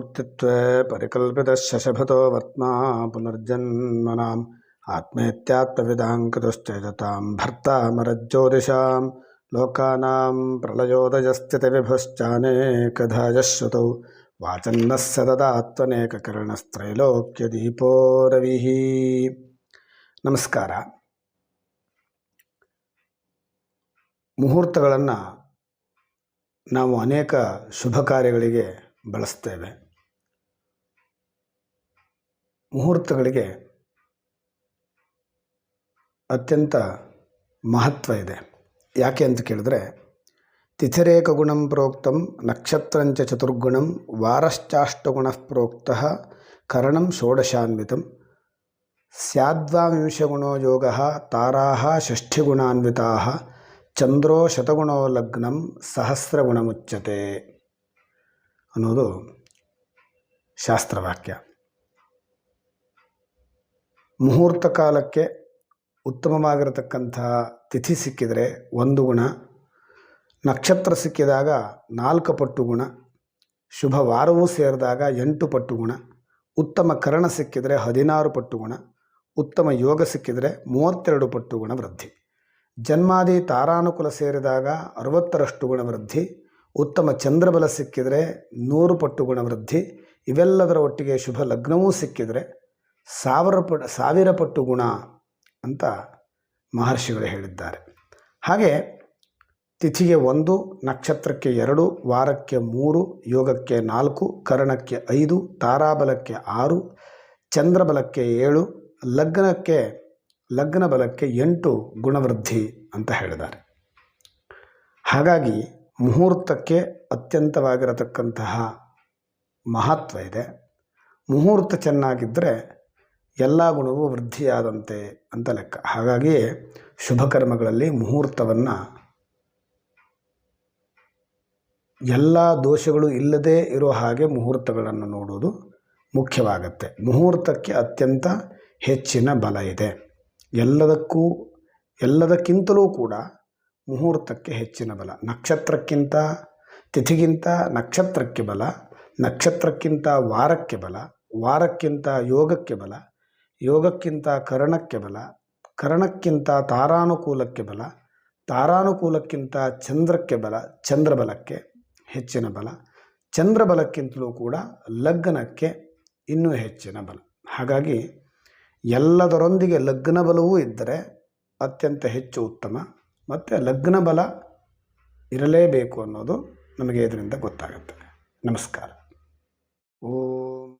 मुहूर्तित्वे परिकल्पितः शशभतो वर्त्मा पुनर्जन्मनाम् आत्मेत्यात्मविदां कृतश्चेदतां भर्तामरज्योतिषां लोकानां प्रलयोदयस्थितिविभुश्चानेकधा यः श्रुतौ वाचन्नः सतदात्मनेककिरणस्त्रैलोक्यदीपो रविः ನಮಸ್ಕಾರ ಮುಹೂರ್ತಗಳನ್ನು ನಾವು ಅನೇಕ ಶುಭ ಕಾರ್ಯಗಳಿಗೆ ಬಳಸ್ತೇವೆ ಮುಹೂರ್ತಗಳಿಗೆ ಅತ್ಯಂತ ಮಹತ್ವ ಇದೆ. ಯಾಕೆ ಅಂತ ಕೇಳಿದ್ರೆ ತಿಥಿರೇಕ ಗುಣಂ ಪ್ರೋಕ್ತಂ ನಕ್ಷತ್ರಂಚ ಚತುರ್ಗುಣಂ ವಾರಶ್ಚಾಷ್ಟಗುಣ ಪ್ರೋಕ್ತ ಕರಣಂ ಷೋಡಶಾನ್ವಿತಂ ಸ್ಯಾದ್ವಾಂಶಗುಣೋ ಯೋಗ ತಾರಾ ಷಷ್ಠಿಗುಣಾನ್ವಿತಾ ಚಂದ್ರೋ ಶತಗುಣೋ ಲಗ್ನಂ ಸಹಸ್ರಗುಣಮುಚ್ಯತೆ ಅನ್ನೋದು ಶಾಸ್ತ್ರವಾಕ್ಯ. ಮುಹೂರ್ತ ಕಾಲಕ್ಕೆ ಉತ್ತಮವಾಗಿರತಕ್ಕಂತಹ ತಿಥಿ ಸಿಕ್ಕಿದರೆ ಒಂದು ಗುಣ. ನಕ್ಷತ್ರ ಸಿಕ್ಕಿದಾಗ ನಾಲ್ಕು ಪಟ್ಟು ಗುಣ. ಶುಭ ವಾರವೂ ಸೇರಿದಾಗ ಎಂಟು ಪಟ್ಟು ಗುಣ. ಉತ್ತಮ ಕರಣ ಸಿಕ್ಕಿದರೆ ಹದಿನಾರು ಪಟ್ಟು ಗುಣ. ಉತ್ತಮ ಯೋಗ ಸಿಕ್ಕಿದರೆ ಮೂವತ್ತೆರಡು ಪಟ್ಟು ಗುಣ ವೃದ್ಧಿ. ಜನ್ಮಾದಿ ತಾರಾನುಕೂಲ ಸೇರಿದಾಗ ಅರವತ್ತರಷ್ಟು ಗುಣ ವೃದ್ಧಿ. ಉತ್ತಮ ಚಂದ್ರಬಲ ಸಿಕ್ಕಿದರೆ ನೂರು ಪಟ್ಟು ಗುಣ ವೃದ್ಧಿ. ಇವೆಲ್ಲದರ ಒಟ್ಟಿಗೆ ಶುಭ ಲಗ್ನವೂ ಸಿಕ್ಕಿದರೆ ಸಾವಿರ ಪಟ್ಟು ಸಾವಿರ ಪಟ್ಟು ಗುಣ ಅಂತ ಮಹರ್ಷಿಗಳು ಹೇಳಿದ್ದಾರೆ. ಹಾಗೆ ತಿಥಿಗೆ ಒಂದು, ನಕ್ಷತ್ರಕ್ಕೆ ಎರಡು, ವಾರಕ್ಕೆ ಮೂರು, ಯೋಗಕ್ಕೆ ನಾಲ್ಕು, ಕರ್ಣಕ್ಕೆ ಐದು, ತಾರಾಬಲಕ್ಕೆ ಆರು, ಚಂದ್ರಬಲಕ್ಕೆ ಏಳು, ಲಗ್ನಕ್ಕೆ, ಲಗ್ನ ಬಲಕ್ಕೆ ಎಂಟು ಗುಣವೃದ್ಧಿ ಅಂತ ಹೇಳಿದ್ದಾರೆ. ಹಾಗಾಗಿ ಮುಹೂರ್ತಕ್ಕೆ ಅತ್ಯಂತವಾಗಿರತಕ್ಕಂತಹ ಮಹತ್ವ ಇದೆ. ಮುಹೂರ್ತ ಚೆನ್ನಾಗಿದ್ದರೆ ಎಲ್ಲ ಗುಣವೂ ವೃದ್ಧಿಯಾದಂತೆ ಅಂತ ಲೆಕ್ಕ. ಹಾಗಾಗಿ ಶುಭ ಕರ್ಮಗಳಲ್ಲಿ ಮುಹೂರ್ತವನ್ನು ಎಲ್ಲ ದೋಷಗಳು ಇಲ್ಲದೇ ಇರೋ ಹಾಗೆ ಮುಹೂರ್ತಗಳನ್ನು ನೋಡುವುದು ಮುಖ್ಯವಾಗತ್ತೆ. ಮುಹೂರ್ತಕ್ಕೆ ಅತ್ಯಂತ ಹೆಚ್ಚಿನ ಬಲ ಇದೆ. ಎಲ್ಲದಕ್ಕೂ, ಎಲ್ಲದಕ್ಕಿಂತಲೂ ಕೂಡ ಮುಹೂರ್ತಕ್ಕೆ ಹೆಚ್ಚಿನ ಬಲ. ನಕ್ಷತ್ರಕ್ಕಿಂತ, ತಿಥಿಗಿಂತ ನಕ್ಷತ್ರಕ್ಕೆ ಬಲ, ನಕ್ಷತ್ರಕ್ಕಿಂತ ವಾರಕ್ಕೆ ಬಲ, ವಾರಕ್ಕಿಂತ ಯೋಗಕ್ಕೆ ಬಲ ಯೋಗಕ್ಕಿಂತ ಕರಣಕ್ಕೆ ಬಲ, ಕರಣಕ್ಕಿಂತ ತಾರಾನುಕೂಲಕ್ಕೆ ಬಲ, ತಾರಾನುಕೂಲಕ್ಕಿಂತ ಚಂದ್ರಕ್ಕೆ ಬಲ, ಚಂದ್ರಬಲಕ್ಕೆ ಹೆಚ್ಚಿನ ಬಲ, ಚಂದ್ರಬಲಕ್ಕಿಂತಲೂ ಕೂಡ ಲಗ್ನಕ್ಕೆ ಇನ್ನೂ ಹೆಚ್ಚಿನ ಬಲ. ಹಾಗಾಗಿ ಎಲ್ಲದರೊಂದಿಗೆ ಲಗ್ನ ಬಲವೂ ಇದ್ದರೆ ಅತ್ಯಂತ ಹೆಚ್ಚು ಉತ್ತಮ, ಮತ್ತು ಲಗ್ನ ಬಲ ಇರಲೇಬೇಕು ಅನ್ನೋದು ನಮಗೆ ಇದರಿಂದ ಗೊತ್ತಾಗುತ್ತೆ. ನಮಸ್ಕಾರ. ಓ.